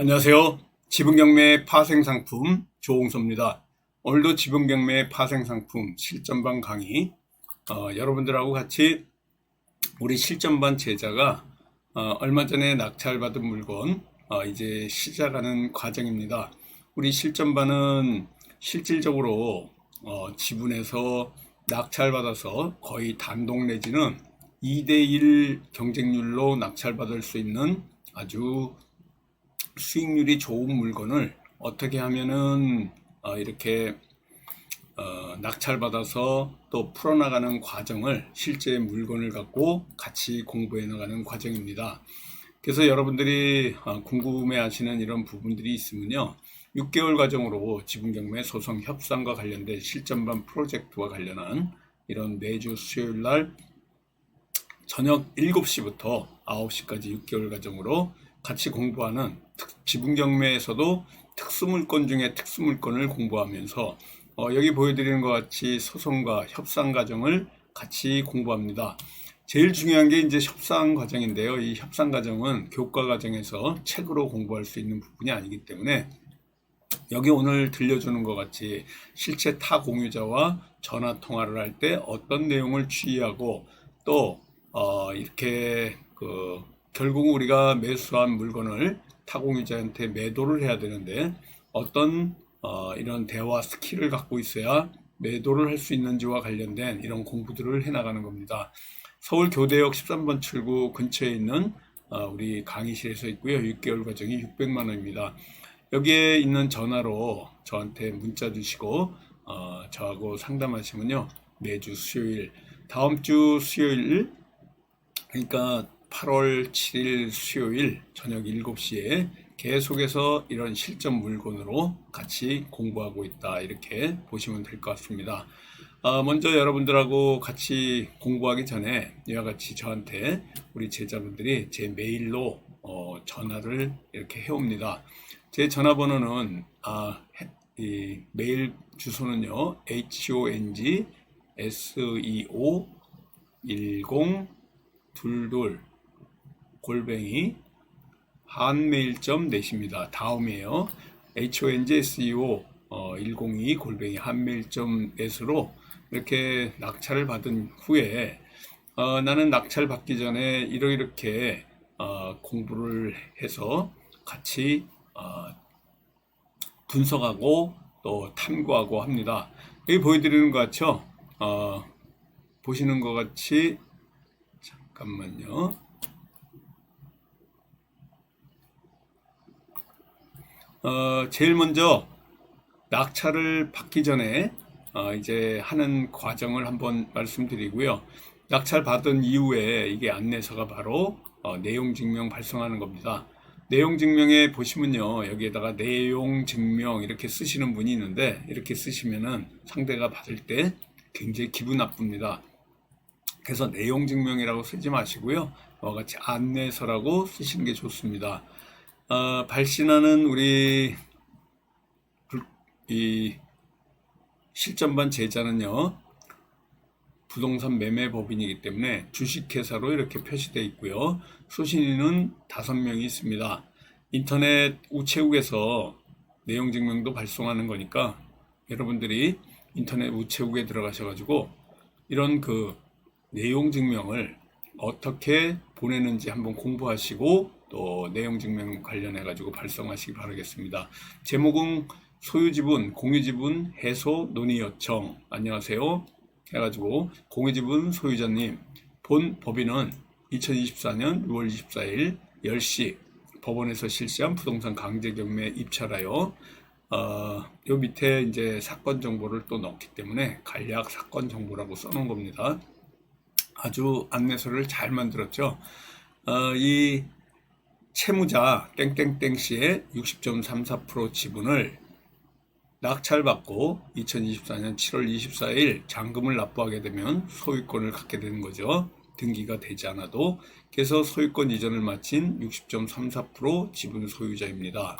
안녕하세요. 지분경매 파생상품 조홍서입니다. 오늘도 지분경매 파생상품 실전반 강의 어, 여러분들하고 같이 우리 실전반 제자가 어, 얼마 전에 낙찰받은 물건 어, 이제 시작하는 과정입니다. 우리 실전반은 실질적으로 어, 지분에서 낙찰받아서 거의 단독 내지는 2대1 경쟁률로 낙찰받을 수 있는 아주 수익률이 좋은 물건을 어떻게 하면은 어, 이렇게 어, 낙찰받아서 또 풀어나가는 과정을 실제 물건을 갖고 같이 공부해 나가는 과정입니다. 그래서 여러분들이 어, 궁금해 하시는 이런 부분들이 있으면요. 6개월 과정으로 지분경매 소송 협상과 관련된 실전반 프로젝트와 관련한 이런 매주 수요일 날 저녁 7시부터 9시까지 6개월 과정으로 같이 공부하는 특- 지분경매에서도 특수물건 중에 특수물건을 공부하면서 어, 여기 보여드리는 것 같이 소송과 협상 과정을 같이 공부합니다. 제일 중요한 게 이제 협상 과정인데요. 이 협상 과정은 교과 과정에서 책으로 공부할 수 있는 부분이 아니기 때문에 여기 오늘 들려주는 것 같이 실제 타 공유자와 전화 통화를 할 때 어떤 내용을 취하고 또 어, 이렇게 그 결국 우리가 매수한 물건을 타 공유자한테 매도를 해야 되는데 어떤 어, 이런 대화 스킬을 갖고 있어야 매도를 할 수 있는지와 관련된 이런 공부들을 해나가는 겁니다. 서울 교대역 13번 출구 근처에 있는 어, 우리 강의실에서 있고요. 6개월 과정이 600만 원입니다. 여기에 있는 전화로 저한테 문자 주시고 어, 저하고 상담하시면요 매주 수요일 다음 주 수요일 그러니까 8월 7일 수요일 저녁 7시에 계속해서 이런 실전 물건으로 같이 공부하고 있다 이렇게 보시면 될 것 같습니다. 어, 먼저 여러분들하고 같이 공부하기 전에 이와 같이 저한테 우리 제자분들이 제 메일로 어, 전화를 이렇게 해옵니다. 제 전화번호는 아, 해- 이 메일 주소는요 hong seo 10 둘둘 골뱅이 한메일.net입니다. 다음이에요. honseo 102 골뱅이 한메일.net으로 이렇게 낙찰을 받은 후에 어, 나는 낙찰 받기 전에 이렇게 어, 공부를 해서 같이 어, 분석하고 또 탐구하고 합니다. 여기 보여드리는 것 같죠? 어, 보시는 것 같이 잠깐만요. 어, 제일 먼저 낙찰을 받기 전에 어, 이제 하는 과정을 한번 말씀드리고요. 낙찰 받은 이후에 이게 안내서가 바로 어, 내용 증명 발송하는 겁니다. 내용 증명에 보시면요. 여기에다가 내용 증명 이렇게 쓰시는 분이 있는데 이렇게 쓰시면은 상대가 받을 때 굉장히 기분 나쁩니다. 그래서 내용 증명이라고 쓰지 마시고요. 어, 같이 안내서라고 쓰시는 게 좋습니다. 어, 발신하는 우리 불- 이 실전반 제자는요. 부동산 매매 법인이기 때문에 주식회사로 이렇게 표시되어 있고요. 수신인은 다섯 명이 있습니다. 인터넷 우체국에서 내용 증명도 발송하는 거니까 여러분들이 인터넷 우체국에 들어가셔 가지고 이런 그 내용 증명을 어떻게 보내는지 한번 공부하시고 또 내용 증명 관련해 가지고 발송하시기 바라겠습니다. 제목은 소유지분, 공유지분 해소 논의 요청. 안녕하세요. 해가지고 공유지분 소유자님 본 법인은 2024년 6월 24일 10시 법원에서 실시한 부동산 강제 경매 입찰하여 어, 요 밑에 이제 사건 정보를 또 넣기 때문에 간략 사건 정보라고 써놓은 겁니다. 아주 안내서를 잘 만들었죠. 어, 이 채무자 땡땡땡 씨의 60.34% 지분을 낙찰받고 2024년 7월 24일 잔금을 납부하게 되면 소유권을 갖게 되는 거죠. 등기가 되지 않아도 그래서 소유권 이전을 마친 60.34% 지분 소유자입니다.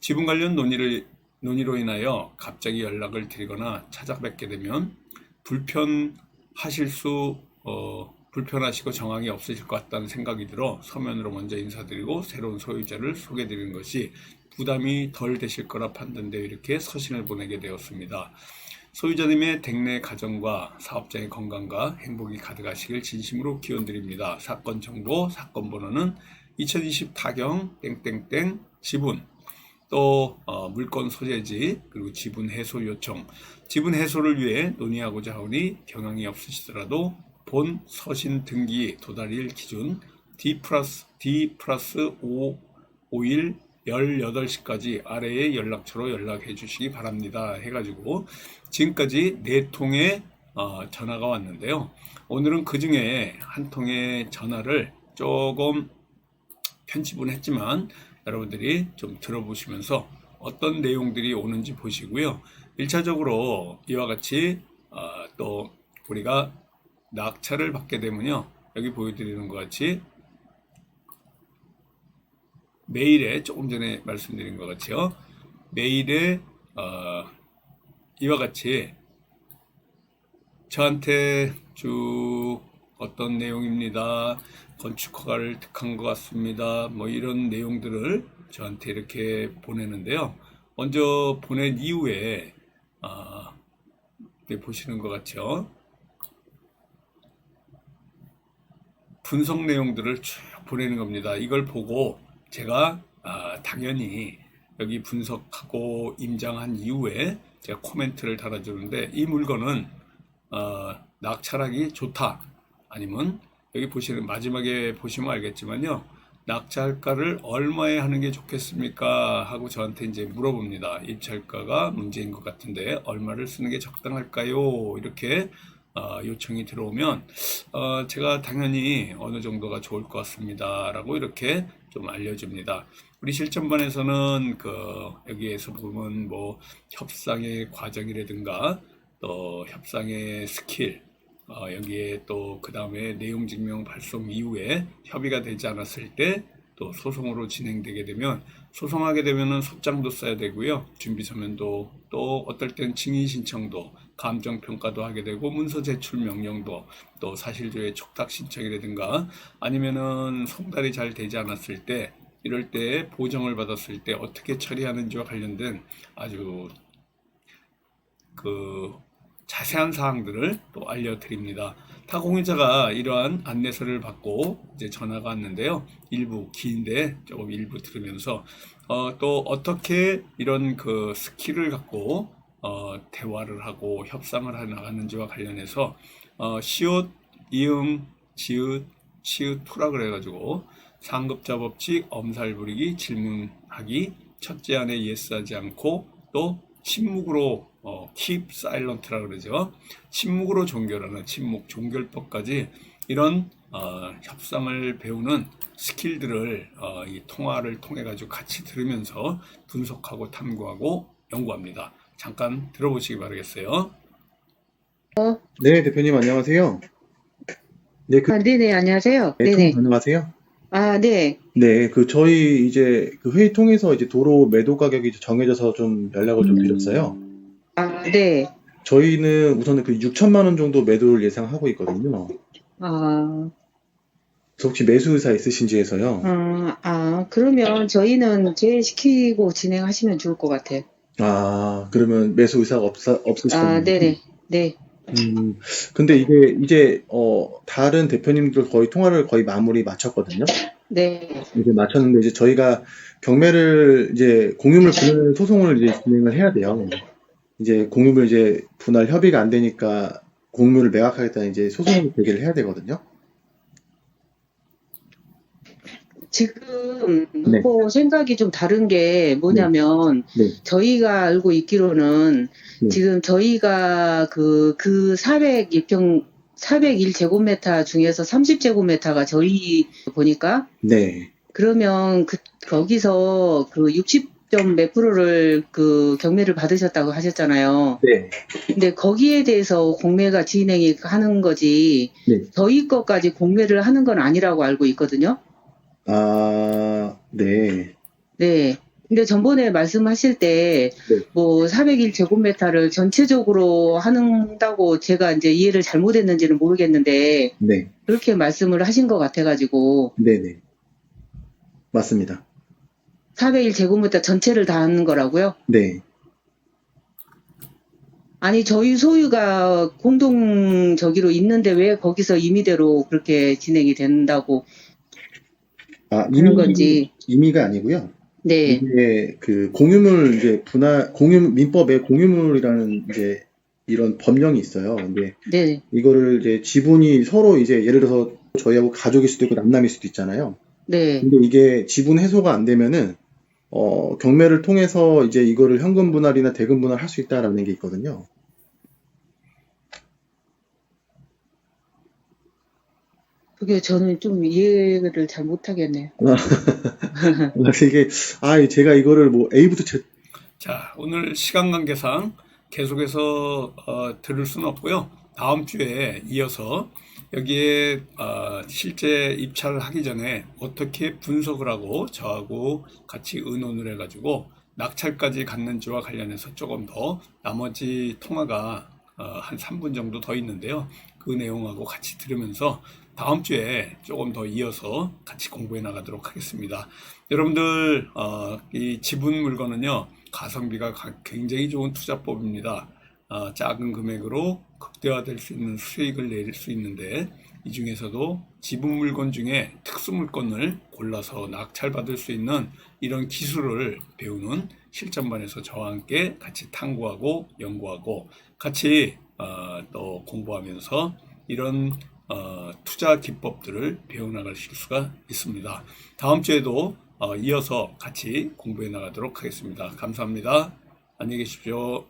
지분 관련 논의를 논의로 인하여 갑자기 연락을 드리거나 찾아뵙게 되면 불편하실 수 어, 불편하시고 정황이 없으실 것 같다는 생각이 들어 서면으로 먼저 인사드리고 새로운 소유자를 소개드리는 것이 부담이 덜 되실 거라 판단되어 이렇게 서신을 보내게 되었습니다. 소유자님의 댁내 가정과 사업장의 건강과 행복이 가득하시길 진심으로 기원드립니다. 사건 정보, 사건 번호는 2020 타경 땡땡땡 지분 또 어, 물건 소재지 그리고 지분 해소 요청 지분 해소를 위해 논의하고자 하오니 경향이 없으시더라도 본 서신 등기 도달일 기준 D 플러스 D 플러스 5 5일 18시까지 아래의 연락처로 연락해 주시기 바랍니다. 해가지고 지금까지 네 통의 어, 전화가 왔는데요. 오늘은 그 중에 한 통의 전화를 조금 편집은 했지만 여러분들이 좀 들어보시면서 어떤 내용들이 오는지 보시고요. 1차적으로 이와 같이 어, 또 우리가 낙찰을 받게 되면요. 여기 보여드리는 것 같이 메일에 조금 전에 말씀드린 것 같이요. 메일에 어, 이와 같이 저한테 쭉 어떤 내용입니다. 건축허가를 득한 것 같습니다. 뭐 이런 내용들을 저한테 이렇게 보내는데요. 먼저 보낸 이후에 아, 네, 보시는 것 같죠? 분석 내용들을 쭉 보내는 겁니다. 이걸 보고 제가 아, 당연히 여기 분석하고 임장한 이후에 제가 코멘트를 달아주는데 이 물건은 어, 낙찰하기 좋다. 아니면 여기 보시는 마지막에 보시면 알겠지만요. 낙찰가를 얼마에 하는 게 좋겠습니까? 하고 저한테 이제 물어봅니다. 입찰가가 문제인 것 같은데 얼마를 쓰는 게 적당할까요? 이렇게 어, 요청이 들어오면 어, 제가 당연히 어느 정도가 좋을 것 같습니다 라고 이렇게 좀 알려줍니다. 우리 실전반에서는 그 여기에서 보면 뭐 협상의 과정이라든가 또 협상의 스킬 어, 여기에 또 그 다음에 내용 증명 발송 이후에 협의가 되지 않았을 때 또 소송으로 진행되게 되면 소송하게 되면은 소장도 써야 되고요 준비 서면도 또 어떨 땐 증인 신청도 감정 평가도 하게 되고 문서 제출 명령도 또 사실조회 촉탁 신청이라든가 아니면은 송달이 잘 되지 않았을 때 이럴 때 보정을 받았을 때 어떻게 처리하는지와 관련된 아주 그 자세한 사항들을 또 알려드립니다. 타 공유자가 이러한 안내서를 받고 이제 전화가 왔는데요. 일부 긴데 조금 일부 들으면서 어, 또 어떻게 이런 그 스킬을 갖고 어, 대화를 하고 협상을 해 나가는지와 관련해서 어, 시옷, 이응, 지읒, 치읒, 투라 그래가지고 상급자 법칙, 엄살 부리기, 질문하기, 첫째 안에 예스하지 않고 또 침묵으로 어, keep silent라 그러죠. 침묵으로 종결하는 침묵 종결법까지 이런 어, 협상을 배우는 스킬들을 어, 이 통화를 통해 가지고 같이 들으면서 분석하고 탐구하고 연구합니다. 잠깐 들어보시기 바라겠어요. 네, 대표님 안녕하세요. 네, 그 아, 네네, 안녕하세요. 네, 통 네네. 가능하세요? 아, 네. 네, 그 저희 이제 그 회의 통해서 이제 도로 매도 가격이 정해져서 좀 연락을 좀 드렸어요. 아, 네. 저희는 우선은 그 6천만 원 정도 매도를 예상하고 있거든요. 아, 그래서 혹시 매수 의사 있으신지 해서요. 아, 아, 그러면 저희는 제외시키고 진행하시면 좋을 것 같아요. 아, 그러면 매수 의사가 없, 없으시다면. 아, 네네. 네. 음, 근데 이게 이제 어 다른 대표님들 거의 통화를 거의 마무리 마쳤거든요. 네. 이제 마쳤는데 이제 저희가 경매를 이제 공유물 분할 소송을 이제 진행을 해야 돼요. 이제 공유물 이제 분할 협의가 안 되니까 공유물을 매각하겠다는 이제 소송을 제기를 해야 되거든요. 지금 네. 뭐 생각이 좀 다른 게 뭐냐면 네. 저희가 알고 있기로는 네. 지금 저희가 그, 그 401평, 401제곱미터 중에서 30제곱미터가 저희 보니까 네. 그러면 그 거기서 그 60 점몇 프로를 그 경매를 받으셨다고 하셨잖아요. 네. 근데 거기에 대해서 공매가 진행이 하는 거지 네. 저희 것까지 공매를 하는 건 아니라고 알고 있거든요. 아, 네. 네. 근데 전번에 말씀하실 때, 네. 뭐, 401 제곱미터를 전체적으로 한다고 제가 이제 이해를 잘못했는지는 모르겠는데, 네, 그렇게 말씀을 하신 것 같아가지고, 네, 네. 맞습니다. 401 제곱미터 전체를 다 하는 거라고요? 네. 아니, 저희 소유가 공동 저기로 있는데 왜 거기서 임의대로 그렇게 진행이 된다고 아, 임의, 건지. 임의가 아니고요. 네, 이게 그 공유물 이제 분할 공유 민법에 공유물이라는 이제 이런 법령이 있어요. 근데 네, 이거를 이제 지분이 서로 이제 예를 들어서 저희하고 가족일 수도 있고 남남일 수도 있잖아요. 네. 근데 이게 지분 해소가 안 되면은 어, 경매를 통해서 이제 이거를 현금 분할이나 대금 분할 할 수 있다라는 게 있거든요. 그게 저는 좀 이해를 잘 못하겠네요. 그래서 이게 아 제가 이거를 뭐 A부터 Z 자, 오늘 시간 관계상 계속해서 어, 들을 수는 없고요. 다음 주에 이어서 여기에 어, 실제 입찰을 하기 전에 어떻게 분석을 하고 저하고 같이 의논을 해가지고 낙찰까지 갔는지와 관련해서 조금 더 나머지 통화가 어, 한 3분 정도 더 있는데요. 그 내용하고 같이 들으면서 다음 주에 조금 더 이어서 같이 공부해 나가도록 하겠습니다. 여러분들 어, 이 지분 물건은요 가성비가 가- 굉장히 좋은 투자법입니다. 어, 작은 금액으로 극대화될 수 있는 수익을 낼 수 있는데 이 중에서도 지분 물건 중에 특수 물건을 골라서 낙찰받을 수 있는 이런 기술을 배우는 실전반에서 저와 함께 같이 탐구하고 연구하고 같이 어, 또 공부하면서 이런 어, 투자 기법들을 배워나가실 수가 있습니다. 다음 주에도 어, 이어서 같이 공부해 나가도록 하겠습니다. 감사합니다. 안녕히 계십시오.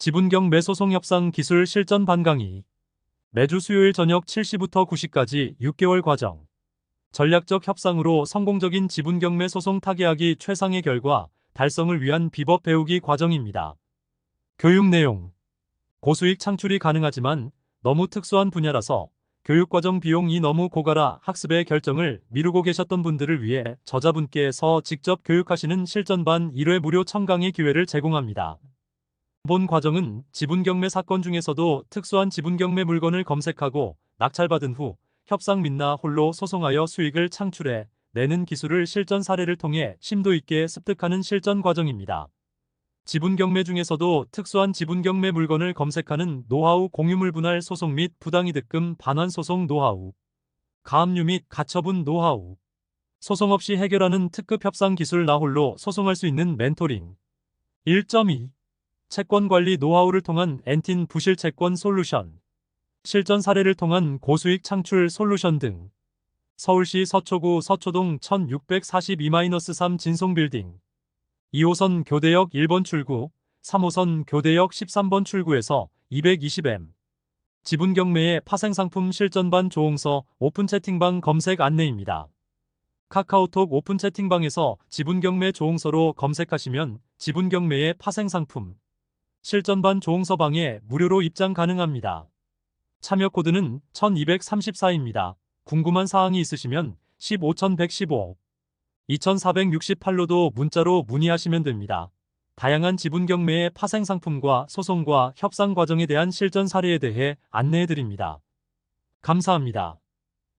지분경 매소송 협상 기술 실전 반 강의. 매주 수요일 저녁 7시부터 9시까지 6개월 과정. 전략적 협상으로 성공적인 지분 경매 소송 타개하기 최상의 결과 달성을 위한 비법 배우기 과정입니다. 교육 내용. 고수익 창출이 가능하지만 너무 특수한 분야라서 교육과정 비용이 너무 고가라 학습의 결정을 미루고 계셨던 분들을 위해 저자분께서 직접 교육하시는 실전반 1회 무료 청강의 기회를 제공합니다. 본 과정은 지분경매 사건 중에서도 특수한 지분경매 물건을 검색하고 낙찰받은 후 협상 및나 홀로 소송하여 수익을 창출해 내는 기술을 실전 사례를 통해 심도 있게 습득하는 실전 과정입니다. 지분경매 중에서도 특수한 지분경매 물건을 검색하는 노하우 공유물 분할 소송 및 부당이득금 반환 소송 노하우, 가압류 및 가처분 노하우, 소송 없이 해결하는 특급 협상 기술 나홀로 소송할 수 있는 멘토링. 1.2 채권 관리 노하우를 통한 엔틴 부실 채권 솔루션, 실전 사례를 통한 고수익 창출 솔루션 등 서울시 서초구 서초동 1642-3 진송빌딩 2호선 교대역 1번 출구, 3호선 교대역 13번 출구에서 220M 지분 경매의 파생상품 실전반 조홍서 오픈 채팅방 검색 안내입니다. 카카오톡 오픈 채팅방에서 지분 경매 조홍서로 검색하시면 지분 경매의 파생상품 실전반 조홍서방에 무료로 입장 가능합니다. 참여 코드는 1234입니다. 궁금한 사항이 있으시면 15115, 2468로도 문자로 문의하시면 됩니다. 다양한 지분 경매의 파생 상품과 소송과 협상 과정에 대한 실전 사례에 대해 안내해 드립니다. 감사합니다.